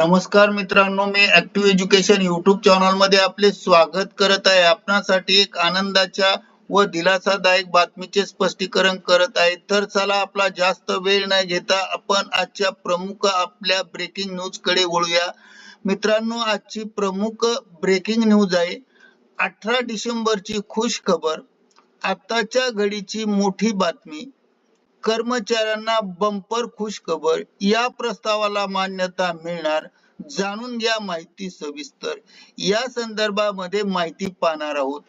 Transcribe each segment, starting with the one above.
नमस्कार मित्रांनो मी ऍक्टिव्ह एज्युकेशन युट्यूब चॅनलमध्ये आपले स्वागत करत आहे. आपणासाठी एक आनंदाच्या व दिलासादायक बातमीचे स्पष्टीकरण करत आहे. तर चला आपला जास्त वेळ न घेता आपण आजच्या प्रमुख आपल्या ब्रेकिंग न्यूजकडे वळूया. मित्रांनो आजची प्रमुख ब्रेकिंग न्यूज आहे. अठरा डिसेंबरची खुश खबर. आताच्या घडीची मोठी बातमी. कर्मचाऱ्यांना बंपर खुशखबर या प्रस्तावाला मान्यता मिळणार जाणून घ्या माहिती सविस्तर. या संदर्भामध्ये माहिती पाहणार आहोत.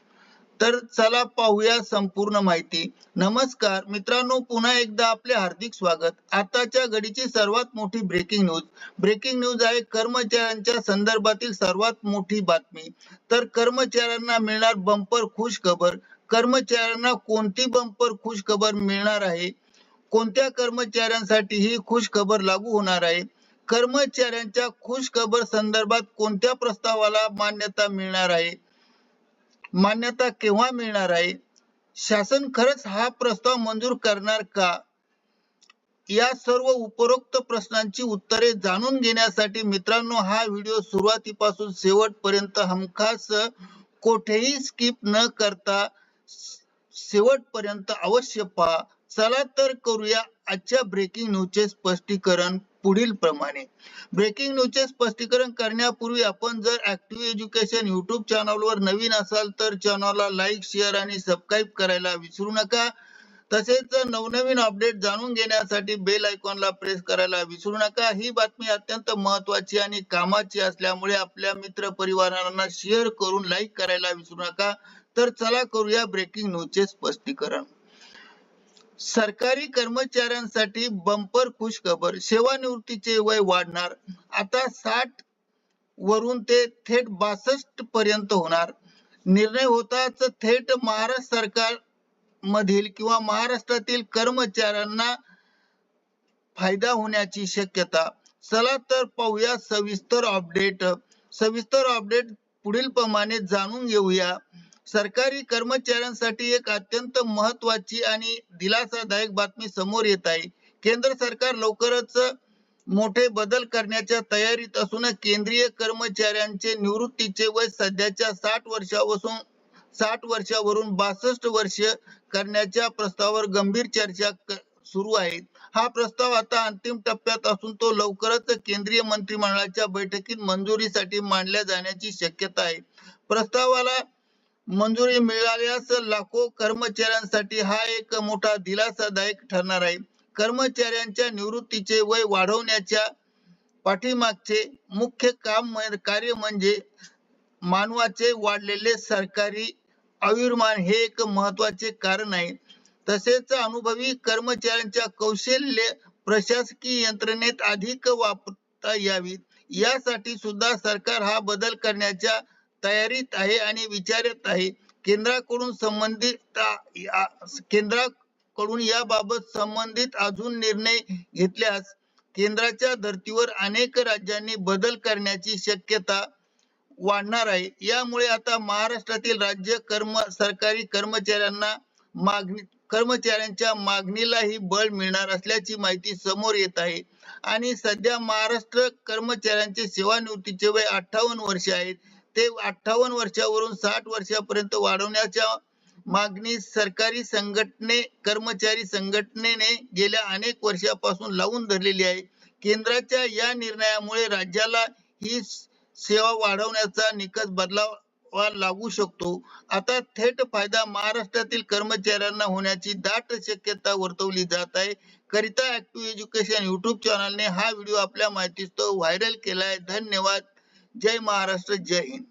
तर चला पाहूया संपूर्ण माहिती. नमस्कार मित्रांनो पुन्हा एकदा आपले हार्दिक स्वागत. आताच्या घडीची सर्वात मोठी ब्रेकिंग न्यूज ब्रेकिंग न्यूज आहे कर्मचाऱ्यांच्या संदर्भातील सर्वात मोठी बातमी. तर कर्मचाऱ्यांना मिळणार बंपर खुश खबर कर्मचाऱ्यांना कोणती बंपर खुश खबर मिळणार आहे? कोणत्या कर्मचाऱ्यांसाठीही खुश खबर लागू होणार आहे? कर्मचाऱ्यांच्या खुश खबर संदर्भात कोणत्या प्रस्तावाला मान्यता मिळणार आहे? मान्यता केव्हा मिळणार आहे? शासन खरंच हा प्रस्ताव मंजूर करणार का? या सर्व उपरोक्त प्रश्नांची उत्तरे जाणून घेण्यासाठी मित्रांनो हा व्हिडिओ सुरुवातीपासून शेवटपर्यंत हमखास कोठेही स्किप न करता शेवटपर्यंत अवश्य पहा. चला तर करूया आजच्या ब्रेकिंग न्यूजचे स्पष्टीकरण पुढील प्रमाणे. ब्रेकिंग न्यूजचे स्पष्टीकरण करण्यापूर्वी आपण जर ऍक्टिव्ह एज्युकेशन युट्यूब चॅनलवर नवीन असाल तर चॅनलला लाईक शेअर आणि सबस्क्राईब करायला विसरू नका. तसेच नवनवीन अपडेट जाणून घेण्यासाठी बेल आयकॉनला प्रेस करायला विसरू नका. ही बातमी अत्यंत महत्वाची आणि कामाची असल्यामुळे आपल्या मित्र परिवारांना शेअर करून लाईक करायला विसरू नका. तर चला करूया ब्रेकिंग न्यूजचे स्पष्टीकरण. सरकारी कर्मचाऱ्यांसाठी बंपर खुशखबर सेवानिवृत्तीचे वय वाढणार आता साठ वरून ते थेट बासष्ट पर्यंत होणार. निर्णय होताच थेट महाराष्ट्र सरकार मधील किंवा महाराष्ट्रातील कर्मचाऱ्यांना फायदा होण्याची शक्यता. चला तर पाहूया सविस्तर अपडेट सविस्तर अपडेट पुढील प्रमाणे जाणून घेऊया. सरकारी कर्मचाऱ्यांसाठी एक अत्यंत महत्वाची आणि दिलासादायक बातमी समोर येत आहे. केंद्र सरकार लवकरच मोठे बदल करण्याच्या तयारीत असून केंद्रीय कर्मचाऱ्यांचे निवृत्तीचे वय सध्याच्या साठ वर्षापासून साठ वर्षावरून बासष्ट वर्ष करण्याच्या प्रस्तावावर गंभीर चर्चा सुरू आहे. हा प्रस्ताव आता अंतिम टप्प्यात असून तो लवकरच केंद्रीय मंत्रिमंडळाच्या बैठकीत मंजुरीसाठी मांडल्या जाण्याची शक्यता आहे. प्रस्तावाला मंजुरी मिळाल्यास लाखो कर्मचाऱ्यांसाठी हा एक मोठा दिलासादायक ठरणार आहे. कर्मचाऱ्यांच्या निवृत्तीचे वय वाढवण्याच्या पाठीमागचे मुख्य काम कार्य म्हणजे मानवाचे वाढलेले सरकारी आयुर्मान हे एक महत्त्वाचे कारण आहे. तसेच अनुभवी कर्मचाऱ्यांच्या कौशल्य प्रशासकीय यंत्रणेत अधिक वापरता यावी. यासाठी सुद्धा सरकार हा बदल करण्याच्या तयारीत आहे आणि विचारत आहे. केंद्राकडून संबंधित केंद्राकडून याबाबत संबंधित अजून निर्णय घेतल्यास केंद्राच्या धर्तीवर अनेक राज्यांनी बदल करण्याची शक्यता वाढणार आहे. यामुळे आता महाराष्ट्रातील राज्य कर्म सरकारी कर्मचाऱ्यांना मागणी कर्मचाऱ्यांच्या मागणीलाही बळ मिळणार असल्याची माहिती समोर येत आहे. आणि सध्या महाराष्ट्र कर्मचाऱ्यांचे सेवानिवृत्तीचे वय अठ्ठावन्न वर्ष आहेत. ते अठ्ठावन्न वर्षावरून साठ वर्षापर्यंत वाढवण्याच्या मागणी सरकारी संघटने कर्मचारी संघटनेने गेल्या अनेक वर्षापासून लावून धरलेली आहे. केंद्राच्या या निर्णयामुळे राज्याला ही सेवा वाढवण्याचा निकष बदलावा लागू शकतो. आता थेट फायदा महाराष्ट्रातील कर्मचाऱ्यांना होण्याची दाट शक्यता वर्तवली जात आहे. करिता ऍक्टिव्ह एज्युकेशन युट्यूब चॅनलने हा व्हिडिओ आपल्या माहितीस्तव व्हायरल केला आहे धन्यवाद. जय महाराष्ट्र जय हिंद.